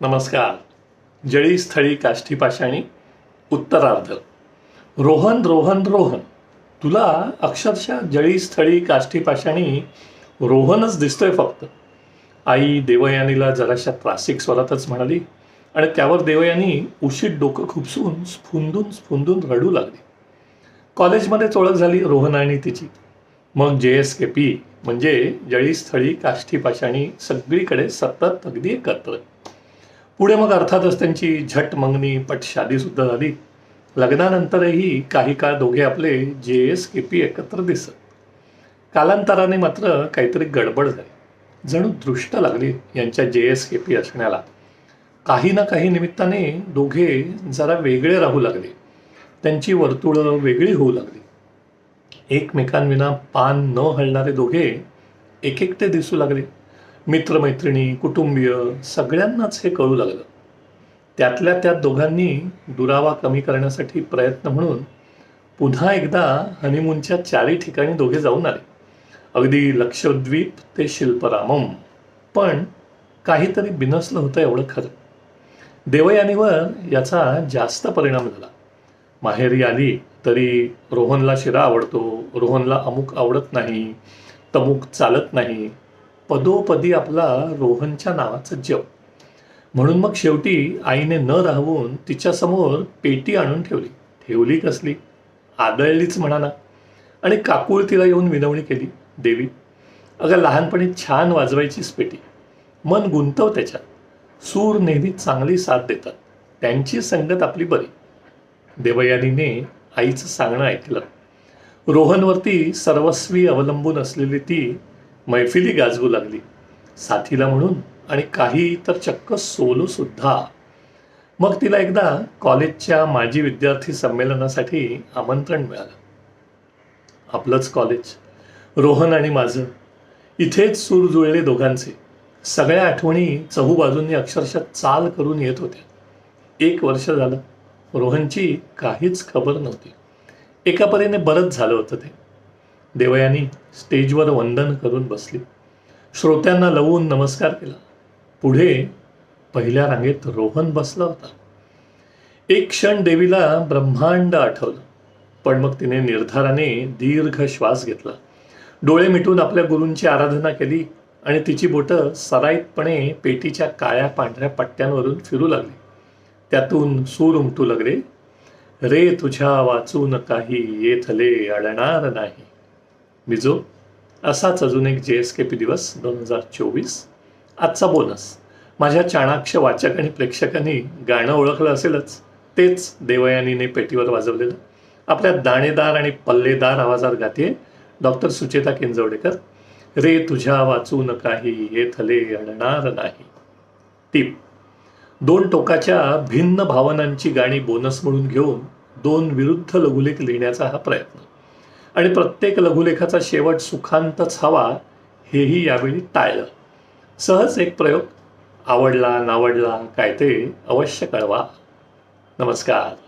नमस्कार. जळी स्थळी काष्ठी पाषाणी उत्तरार्ध. रोहन रोहन रोहन. तुला अक्षरशः जळी स्थळी काष्ठी पाषाणी रोहनच दिसतोय फक्त. आई देवयानीला जराशा त्रासिक स्वरातच म्हणाली आणि त्यावर देवयानी उशीत डोकं खुपसून स्फुंदून स्फुंदून रडू लागली. कॉलेजमध्येच ओळख झाली रोहन आणि तिची. मग जे एस के पी म्हणजे जळी स्थळी काष्ठी पाषाणी सगळीकडे सतत अगदी एकत्र. पुढे मग अर्थातच त्यांची झट मंगनी पट शादी सुद्धा झाली. लग्नानंतरही काही काळ दोघे आपले जे एस के पी एकत्र दिसत. कालांतराने मात्र काहीतरी गडबड झाली. जणू दृष्ट लागली यांच्या जे एस के पी असण्याला. काही ना काही निमित्ताने दोघे जरा वेगळे राहू लागले. त्यांची वर्तुळं वेगळी होऊ लागली. एकमेकांविना पान न हलणारे दोघे एक एकटे दिसू लागले. मित्रमैत्रिणी कुटुंबीय सगळ्यांनाच हे कळू लागलं. त्यातल्या त्यात दोघांनी दुरावा कमी करण्यासाठी प्रयत्न म्हणून पुन्हा एकदा हनीमूनच्या चारी ठिकाणी दोघे जाऊन आले. अगदी लक्षद्वीप ते शिल्परामम. पण काहीतरी बिनसलं होतं एवढं खरं. देवयानीवर याचा जास्त परिणाम झाला. माहेरी आली तरी रोहनला शिरा आवडतो रोहनला अमुक आवडत नाही तमुक चालत नाही पदोपदी आपला रोहनच्या नावाचं जप म्हणून मग शेवटी आईने न राहवून तिच्यासमोर पेटी आणून ठेवली. ठेवली कसली? आदळलीच म्हणा ना आणि काकूळ तिला येऊन विनवणी केली. देवी अगं लहानपणी छान वाजवायचीच पेटी. मन गुंतव त्याच्यात. सूर नेहमी चांगली साथ देतात. त्यांची संगत आपली बरी. देवयानीने आईचं सांगणं ऐकलं. रोहनवरती सर्वस्वी अवलंबून असलेली ती मैफिली गाजवू लागली. साथीला म्हणून आणि काही तर चक्क सोलोसुद्धा मग तिला एकदा कॉलेजच्या माजी विद्यार्थी संमेलनासाठी आमंत्रण मिळालं. आपलंच कॉलेज रोहन आणि माझं. इथेच सूर जुळले दोघांचे. सगळ्या आठवणी चहूबाजूंनी अक्षरशः चाल करून येत होत्या. एक वर्ष झालं. रोहनची काहीच खबर नव्हती. एका परीने बरंच झालं होतं ते. देवयानी स्टेजवर वंदन करून बसली. श्रोत्यांना लवून नमस्कार केला. पुढे पहिल्या रांगेत रोहन बसला होता. एक क्षण देवीला ब्रह्मांड आठवलं पण मग तिने निर्धाराने दीर्घ श्वास घेतला. डोळे मिटून आपल्या गुरूंची आराधना केली आणि तिची बोटं सराईतपणे पेटीच्या काळ्या पांढऱ्या पट्ट्यांवरून फिरू लागली. त्यातून सूर उमटू लागले. रे तुझ्या वाचून काही येथले अडणार नाही. मिजो असाच अजून एक जे एस के पी दिवस दोन हजार चोवीस. आजचा बोनस माझ्या चाणाक्ष वाचक आणि प्रेक्षकांनी गाणं ओळखलं असेलच तेच देवयानीने पेटीवर वाजवलेलं. आपल्या दाणेदार आणि पल्लेदार आवाजात गाते डॉक्टर सुचेता किंजवडेकर. रे तुझ्या वाचून काही येथले अडणार नाही. टीप. दोन टोकाच्या भिन्न भावनांची गाणी बोनस म्हणून घेऊन दोन विरुद्ध लघुलेख लिहिण्याचा हा प्रयत्न. आणि प्रत्येक लघुलेखाचा शेवट सुखांतच हवा हेही यावेळी टाळलं. सहज एक प्रयोग आवडला नावडला काय ते अवश्य कळवा. नमस्कार.